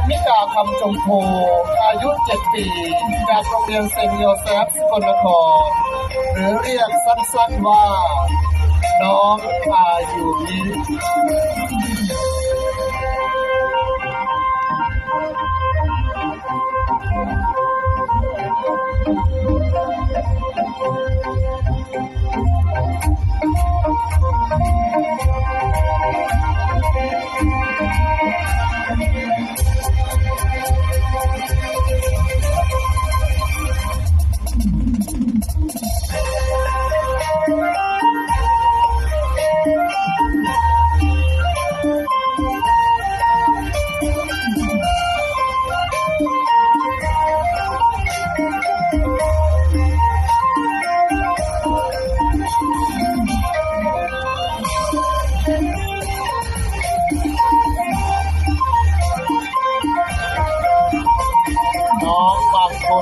มมิกาคำจงโพอายุ 7 ปี จากโรงเรียนเซนต์โยเซฟสกลนคร หรือเรียกสั้นๆว่า น้องอายุมิน้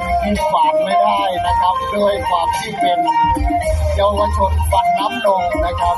นที่ฝันไม่ได้นะครับ ด้วยความที่เป็นเยาวชนฝันน้ำนมนะครับ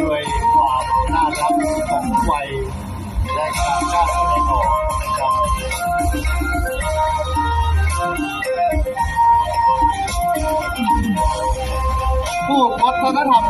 ด้วยความน่ารักของวัยและการกล้าแสดงออกนะครับผู้วัฒนธรรม